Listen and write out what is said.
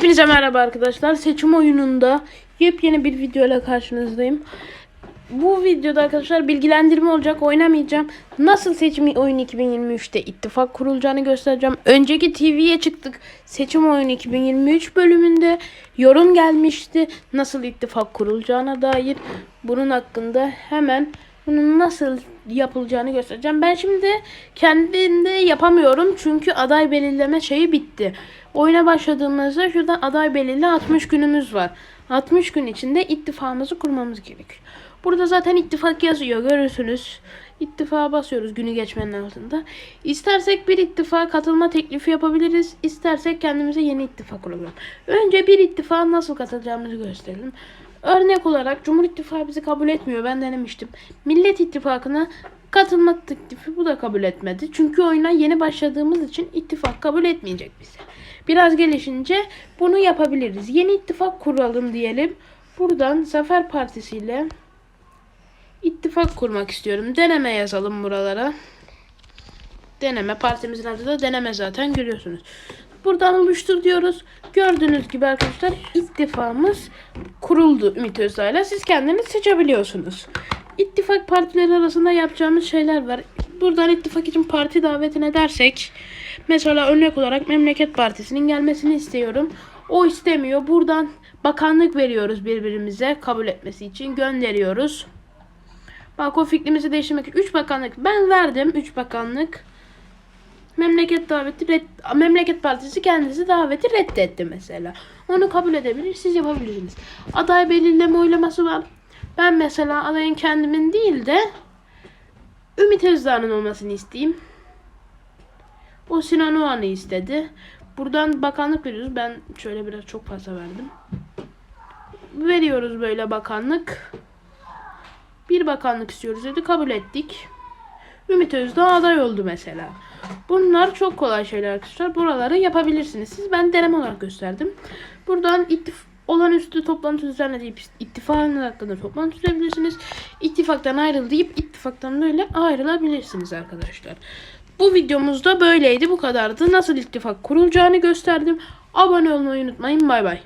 Hepinize merhaba arkadaşlar. Seçim oyununda yepyeni bir video ile karşınızdayım. Bu videoda arkadaşlar bilgilendirme olacak. Oynamayacağım. Nasıl seçim oyunu 2023'te ittifak kurulacağını göstereceğim. Önceki TV'ye çıktık. Seçim oyunu 2023 bölümünde yorum gelmişti. Nasıl ittifak kurulacağına dair. Bunun hakkında hemen bunun nasıl yapılacağını göstereceğim. Ben şimdi kendinde yapamıyorum çünkü aday belirleme şeyi bitti. Oyuna başladığımızda şurada aday belirli 60 günümüz var. 60 gün içinde ittifakımızı kurmamız gerekiyor. Burada zaten ittifak yazıyor görürsünüz. İttifağa basıyoruz günü geçmenin altında. İstersek bir ittifaka katılma teklifi yapabiliriz. İstersek kendimize yeni ittifak kuralım. Önce bir ittifağa nasıl katılacağımızı gösterelim. Örnek olarak Cumhur İttifakı bizi kabul etmiyor. Ben denemiştim. Millet İttifakı'na katılma teklifi bu da kabul etmedi. Çünkü oyuna yeni başladığımız için ittifak kabul etmeyecek bize. Biraz gelişince bunu yapabiliriz. Yeni ittifak kuralım diyelim. Buradan Zafer Partisi ile ittifak kurmak istiyorum. Deneme yazalım buralara. Deneme partimizin adı da deneme zaten görüyorsunuz. Buradan oluştur diyoruz. Gördüğünüz gibi arkadaşlar ittifakımız kuruldu Ümit Özdağ'la. Siz kendiniz seçebiliyorsunuz. İttifak partileri arasında yapacağımız şeyler var. Buradan ittifak için parti davetine dersek mesela örnek olarak Memleket Partisi'nin gelmesini istiyorum. O istemiyor. Buradan bakanlık veriyoruz birbirimize kabul etmesi için gönderiyoruz. Bak o fikrimizi değiştirmek için 3 bakanlık ben verdim 3 bakanlık. Memleket daveti red, Memleket Partisi kendisi daveti reddetti mesela. Onu kabul edebilir, siz yapabilirsiniz. Aday belirleme oylaması var. Ben mesela adayın kendimin değil de Ümit Özdağ'ın olmasını isteyeyim. O Sinan Oğan'ı istedi. Buradan bakanlık veriyoruz. Ben şöyle biraz çok fazla verdim. Veriyoruz böyle bakanlık. Bir bakanlık istiyoruz dedi. Kabul ettik. Ümit Özdağ aday oldu mesela. Bunlar çok kolay şeyler arkadaşlar. Buraları yapabilirsiniz. Siz ben deneme olarak gösterdim. Buradan ittif olağanüstü toplantı düzenle deyip ittifakın hakkında toplantı düzenleyebilirsiniz. İttifaktan ayrıl deyip ittifaktan böyle ayrılabilirsiniz arkadaşlar. Bu videomuzda böyleydi. Bu kadardı. Nasıl ittifak kurulacağını gösterdim. Abone olmayı unutmayın. Bay bay.